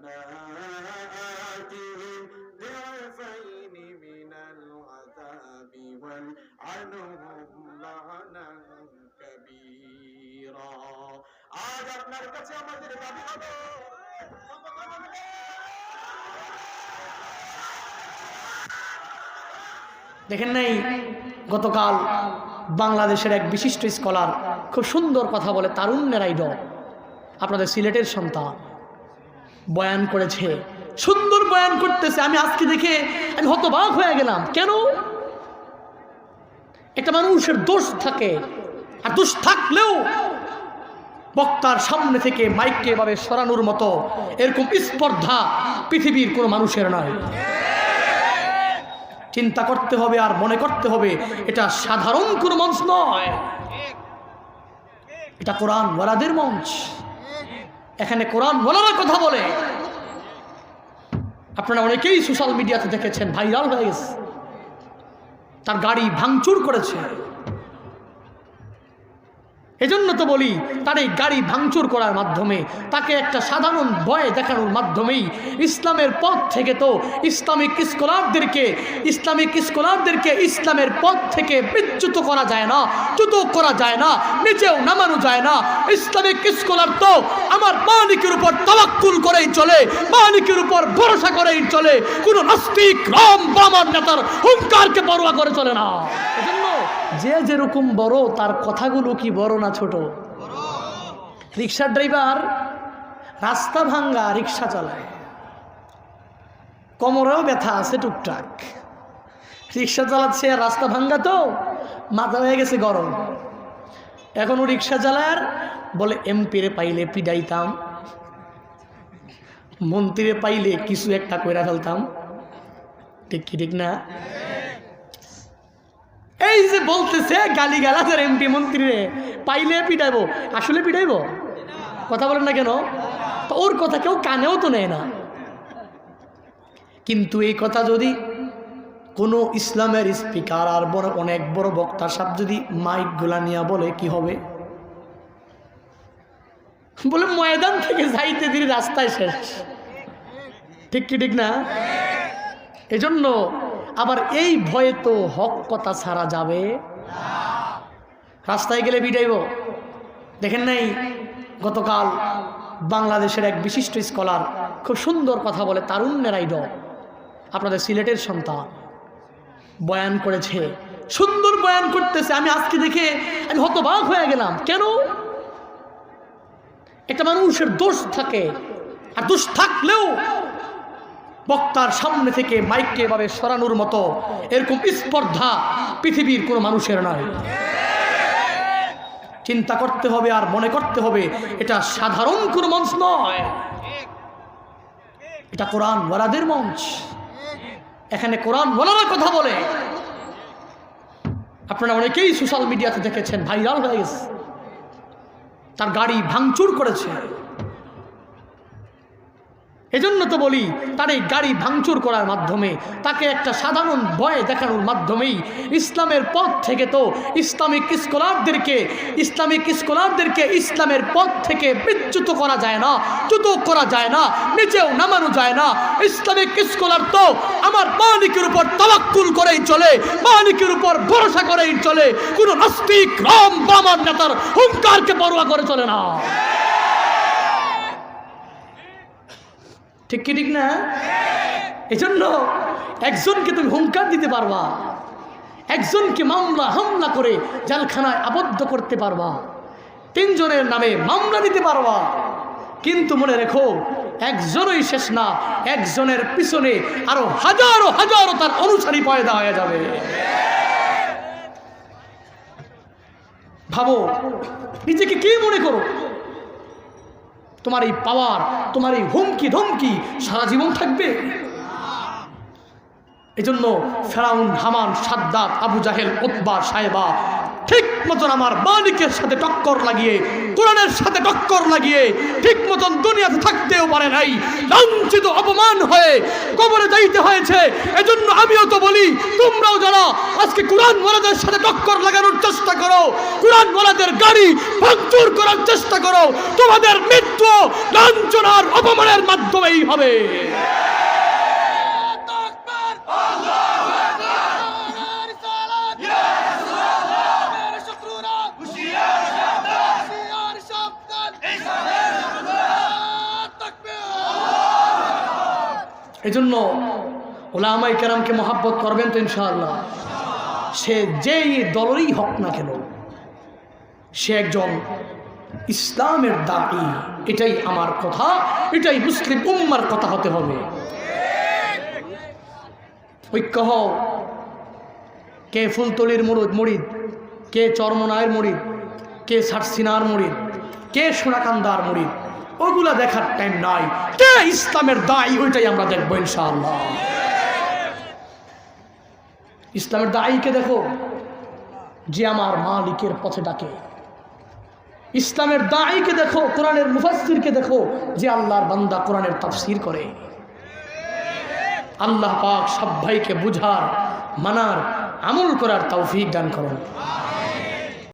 ربنا آتهم ضعفين من العذاب والعنهم لعنا كبيرا আজ আপনার কাছে আমাদের দাবি হবে দেখেন নাই গতকাল বাংলাদেশের এক বিশিষ্ট স্কলার খুব সুন্দর কথা বলে তারুণ্যের আইডল আপনাদের সিলেটের সন্তান বয়ান করেছে। সুন্দর বয়ান করতেছে। আমি আজকে দেখে আমি হতবাক হয়ে গেলাম। কেন? একটা মানুষের দোষ থাকে। আর দোষ থাকলেও বক্তার সামনে থেকে মাইককে এভাবে সরানোর মতো এরকম স্পর্ধা পৃথিবীর কোনো মানুষের নয়। চিন্তা করতে হবে আর মনে করতে হবে, এটা সাধারণ কোনো মঞ্চ নয়। এটা কোরআন ওয়ালাদের মঞ্চ। এখানে কোরআন বলার কথা বলে। আপনারা অনেকেই সোশ্যাল মিডিয়াতে দেখেছেন ভাইরাল হয়ে গেছে। তার গাড়ি ভাঙচুর করেছে। এজন্য তো বলি, তার এই গাড়ি ভাঙচুর করার মাধ্যমে, তাকে একটা সাধারণ ভয় দেখানোর মাধ্যমেই ইসলামের পথ থেকে তো ইসলামিক স্কলারদেরকে ইসলামিক স্কলারদেরকে ইসলামের পথ থেকে বিচ্যুত করা যায় না চ্যুত করা যায় না নিচেও নামানো যায় না। ইসলামিক স্কলার তো আমার মালিকের উপর তাওয়াক্কুল করেই চলে, মালিকের উপর ভরসা করেই চলে, কোনো নাস্তিক, রাম বামার নেতার হুঙ্কারকে পরোয়া করে চলে না। যে যেরকম বড়, তার কথাগুলো কি বড় না ছোট? রিক্সার ড্রাইভার রাস্তা ভাঙ্গা রিক্সা চালায়। কোমরেও ব্যথা আছে টুকটাক। রিক্সা চালাচ্ছে, রাস্তা ভাঙ্গা তো, মাথা হয়ে গেছে গরম। এখনও রিক্সা চালার বলে, এমপিরে পাইলে পিডাইতাম। মন্ত্রীরে পাইলে কিছু একটা কইরা ফেলতাম। ঠিক কি, ঠিক না? এই যে বলতেছে গালি গালাজের এমপি মন্ত্রী রে পাইলে পিটাইবো, আসলে পিটাইবো? কথা বলেন না কেন? তো ওর কথা কেউ কানেও তো নেয় না। কিন্তু এই কথা যদি কোনো ইসলামের স্পিকার আর বড়, অনেক বড় বক্তার সাথে যদি মাইকগুলা নিয়ে বলে, কি হবে? বলে ময়দান থেকে যাইতে দিন রাস্তায় শেষ। ঠিক কি ঠিক না? এজন্য আবার এই ভয়ে তো হক কথা ছাড়া যাবে রাস্তায় গেলে বিটাইব দেখেন নাই, গতকাল বাংলাদেশের এক বিশিষ্ট স্কলার খুব সুন্দর কথা বলে তারুণ্যের আইডল আপনাদের সিলেটের সন্তান বয়ান করেছে, সুন্দর বয়ান করতেছে। আমি আজকে দেখে আমি হতবাক হয়ে গেলাম। কেন? একটা মানুষের দোষ থাকে, আর দোষ থাকলেও বক্তার সামনে থেকে মাইককে এভাবে সরানোর মতো এরকম স্পর্ধা পৃথিবীর কোনো মানুষের নয়। চিন্তা করতে হবে আর মনে করতে হবে, এটা সাধারণ কোনো মঞ্চ নয়। এটা কোরআন ওয়ালাদের মঞ্চ। এখানে কোরআন ওয়ালারা কথা বলে। আপনারা অনেকেই সোশ্যাল মিডিয়াতে দেখেছেন, ভাইরাল হয়ে গেছে। তার গাড়ি ভাঙচুর করেছে। এজন্য তো বলি, তার এই গাড়ি ভাঙচুর করার মাধ্যমে, তাকে একটা সাধারণ ভয় দেখানোর মাধ্যমেই ইসলামের পথ থেকে তো ইসলামিক স্কলারদেরকে ইসলামিক স্কলারদেরকে ইসলামের পথ থেকে বিচ্যুত করা যায় না চ্যুত করা যায় না নিচেও নামানো যায় না। ইসলামিক স্কলার তো আমার মালিকের উপর তাওয়াক্কুল করেই চলে, মালিকের উপর ভরসা করেই চলে, কোনো নাস্তিক, রাম বামার নেতার হুঙ্কারকে পরোয়া করে চলে না। ঠিক কি ঠিক না? এজন্য একজনকে তুমি হুঙ্কার দিতে পারবা। একজনকে মামলা, হামলা করে জালখানায় আবদ্ধ করতে পারবা। তিনজনের নামে মামলা দিতে পারবা। কিন্তু মনে রেখো, একজনই শেষ না, একজনের পিছনে আরও হাজারো হাজারো তার অনুসারী পয়দা হয়ে যাবে। ভাবো, নিজেকে কি মনে করো? তোমার এই পাওয়ার, তোমার এই হুমকি ধমকি সারা জীবন থাকবে। এজন্য ফেরাউন, হামান, সাদ্দাত, আবু জাহেল, উতবা সাহেবা মতন আমার মালিকের সাথে টক্কর লাগিয়ে, কোরআনের সাথে টক্কর লাগিয়ে, ঠিক মতন দুনিয়াতে থাকতেও পারে নাই। লাঞ্ছিত, অপমান হয়ে কবরে যাইতে হয়েছে। এজন্য আমিও তো বলি, তোমরাও যারা আজকে কোরআন ওয়ালাদের সাথে টক্কর লাগানোর চেষ্টা করো, কোরআন ওয়ালাদের গাড়ি ভাঙচুর করার চেষ্টা করো, তোমাদের মৃত্যু লাঞ্ছনার অপমানের মাধ্যমেই হবে। এই জন্য ওলামাই কেরামকে মহাব্বত করবেন তো ইনশাআল্লাহ। সে যেই দলেরই হক না কেন, সে একজন ইসলামের দাবি, এটাই আমার কথা, এটাই মুসলিম উম্মার কথা হতে হবে। ঐক্য হও। কে ফুলতলির মুরিদ মরিদ কে চর্মনায়ের মরিদ কে সারসিনার মরিদ কে সোনাকান্দার মুরিদ ওগুলা দেখার টাইম নাই। কে ইসলামের দায়ী ওইটাই আমরা দেখব, ইনশাআল্লাহ। ইসলামের দায়ীকে দেখো? যে আমার মালিকের পথে ডাকে। ইসলামের দায়ীকে দেখো? কোরআনের মুফাসসিরকে দেখো? যে আল্লাহর বান্দা কোরআনের তাফসির করে। আল্লাহ পাক সব ভাইকে বুঝার, মানার, আমল করার তৌফিক দান করুন।